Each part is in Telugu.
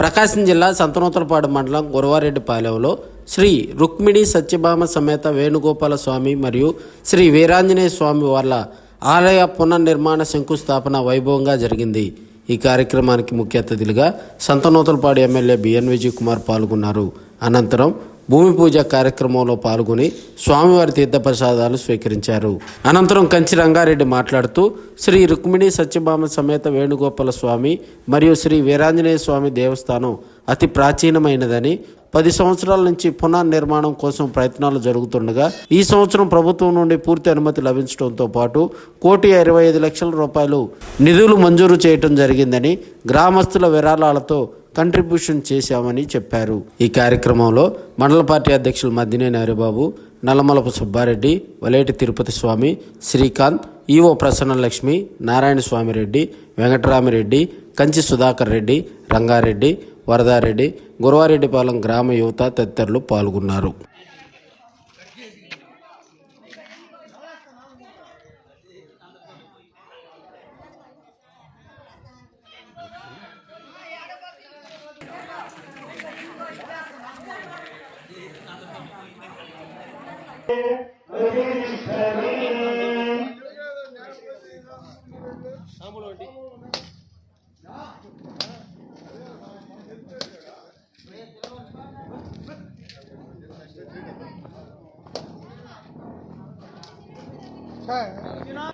ప్రకాశం జిల్లా సంతనూతలపాడు మండలం గురవారెడ్డిపాలెంలో శ్రీ రుక్మిణి సత్యభామ సమేత వేణుగోపాల స్వామి మరియు శ్రీ వీరాంజనేయ స్వామి వాళ్ళ ఆలయ పునర్నిర్మాణ శంకుస్థాపన వైభవంగా జరిగింది. ఈ కార్యక్రమానికి ముఖ్య అతిథులుగా సంతనూతలపాడు ఎమ్మెల్యే బిఎన్ విజయ్ కుమార్ పాల్గొన్నారు. అనంతరం భూమి పూజ కార్యక్రమంలో పాల్గొని స్వామివారి తీర్థప్రసాదాలు స్వీకరించారు. అనంతరం కంచి రంగారెడ్డి మాట్లాడుతూ శ్రీ రుక్మిణి సత్యభామ సమేత వేణుగోపాల స్వామి మరియు శ్రీ వీరాంజనేయ స్వామి దేవస్థానం అతి ప్రాచీనమైనదని పది సంవత్సరాల నుంచి పునర్నిర్మాణం కోసం ప్రయత్నాలు జరుగుతుండగా ఈ సంవత్సరం ప్రభుత్వం నుండి పూర్తి అనుమతి లభించడంతో పాటు కోటి ఇరవై ఐదు లక్షల రూపాయలు నిధులు మంజూరు చేయటం జరిగిందని గ్రామస్తుల విరాళాలతో కంట్రిబ్యూషన్ చేశామని చెప్పారు. ఈ కార్యక్రమంలో మండల పార్టీ అధ్యక్షులు మద్దినేని హరిబాబు నల్లమలపు సుబ్బారెడ్డి వలేటి తిరుపతి స్వామి శ్రీకాంత్ ఈవో ప్రసన్నలక్ష్మి నారాయణ స్వామిరెడ్డి వెంకటరామిరెడ్డి కంచి సుధాకర్ రెడ్డి రంగారెడ్డి వరదారెడ్డి గురవారెడ్డిపాలెం గ్రామ యువత తదితరులు పాల్గొన్నారు. Hey.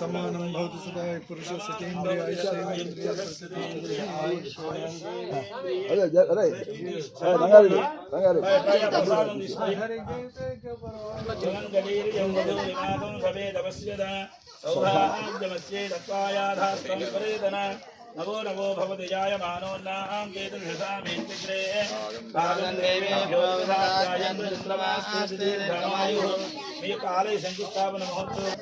तमानं भवति सदा पुरुषस्य केन्द्रियाय अरे अरे नगारिडु नगारिडु सौभाग्यमस्ये दत्त्वायाधास्त्वं परेदना నవో నవో భవతి జాయమానోన్నాం కేతుషామిగ్రే మీ ఆలయ శంకుస్థాపన మహోత్సవం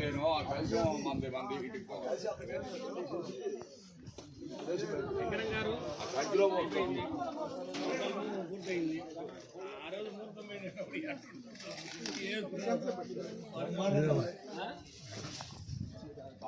నేను కలిసి మంది నలగారు వెంకటం గారు మనీ నేనే తీసుకుంటాను ఆ రోజు డబ్బు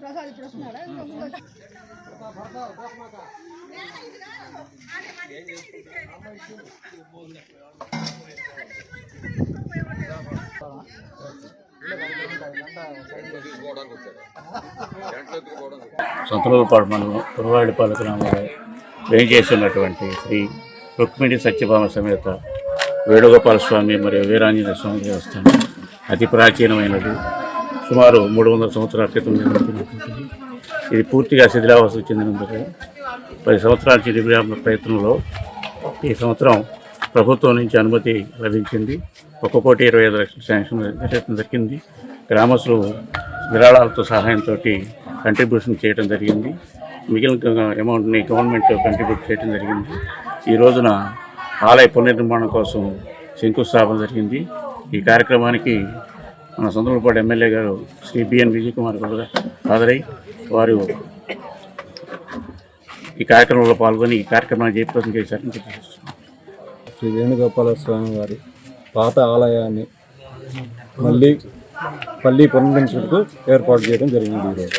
ప్రసాద్ ఇప్పుడు వస్తున్నాడా సంతలూరుపాడు మండలం గ్రామంలో వేయించేస్తున్నటువంటి శ్రీ రుక్మిణి సత్యభామ సమేత వేణుగోపాల స్వామి మరియు వీరాంజనేయ స్వామి దేవస్థానం అతి ప్రాచీనమైనది. సుమారు మూడు వందల సంవత్సరాల క్రితం నిర్మించినటువంటిది ఇది పూర్తిగా శిథిలావస్థకు చెందినందుకు పది సంవత్సరాల నుంచి నిర్మాణ ప్రయత్నంలో ఈ సంవత్సరం ప్రభుత్వం నుంచి అనుమతి లభించింది. ఒక కోటి ఇరవై ఐదు లక్షల శాంక్షన్ చేయడం దక్కింది. గ్రామస్తులు విరాళాలతో సహాయంతో కంట్రిబ్యూషన్ చేయడం జరిగింది. మిగిలిన అమౌంట్ని గవర్నమెంట్ కంట్రిబ్యూట్ చేయడం జరిగింది. ఈ రోజున ఆలయ పునర్నిర్మాణం కోసం శంకుస్థాపన జరిగింది. ఈ కార్యక్రమానికి మన సొంతలపాడు ఎమ్మెల్యే గారు శ్రీ బిఎన్ విజయ్ కుమార్ గారు హాజరై వారు ఈ కార్యక్రమంలో పాల్గొని ఈ కార్యక్రమాన్ని జయప్రదం చేశారని తెలియజేస్తున్నాను శ్రీ వేణుగోపాల స్వామి వారి పాత ఆలయాన్ని మళ్ళీ మళ్ళీ పునరుద్ధరించుటకు ఏర్పాటు చేయడం జరిగింది ఈరోజు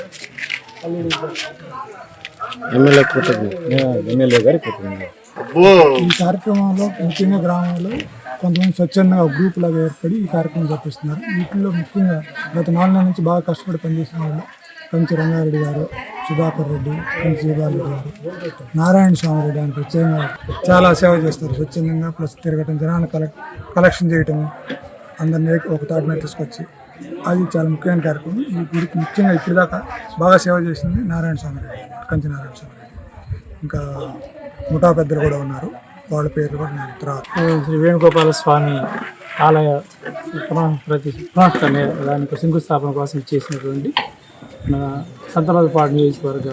ఎమ్మెల్యే కృతజ్ఞత ఎమ్మెల్యే గారి కృతజ్ఞతలు ఈ కార్యక్రమంలో ముఖ్యంగా గ్రామంలో కొంతమంది స్వచ్ఛందంగా గ్రూప్ లాగా ఏర్పడి ఈ కార్యక్రమం జరిపిస్తున్నారు. వీటిలో ముఖ్యంగా గత నాలుగు నుంచి బాగా కష్టపడి పనిచేసిన వాళ్ళు కంచి రంగారెడ్డి గారు సుధాకర్ రెడ్డి కంచి జీవారెడ్డి గారు నారాయణ స్వామి రెడ్డి ఆయన ప్రత్యేకంగా చాలా సేవ చేస్తారు. స్వచ్ఛందంగా ప్లస్ తిరగటం జనాన్ని కలెక్ కలెక్షన్ చేయటం అందరినీ ఒక తాటి మీద తీసుకొచ్చి అది చాలా ముఖ్యమైన కార్యక్రమం. ఈ గుడికి ముఖ్యంగా ఇప్పటిదాకా బాగా సేవ చేసింది నారాయణ స్వామి రెడ్డి కంచి నారాయణ స్వామి రెడ్డి. ఇంకా ముఠా పెద్దలు కూడా ఉన్నారు. వాళ్ళ పేర్లు కూడా నేను తర్వాత శ్రీ వేణుగోపాల స్వామి ఆలయ ప్రతి పునః దానికి శంకుస్థాపన కోసం చేసినటువంటి మన సంతనోదపాడు నియోజకవర్గ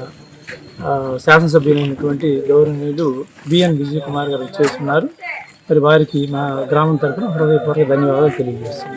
శాసనసభ్యులైనటువంటి గౌరవనీయులు బిఎన్ విజయ్ కుమార్ గారు చేస్తున్నారు. మరి వారికి మా గ్రామం తరఫున హృదయపూర్వక ధన్యవాదాలు తెలియజేస్తున్నాను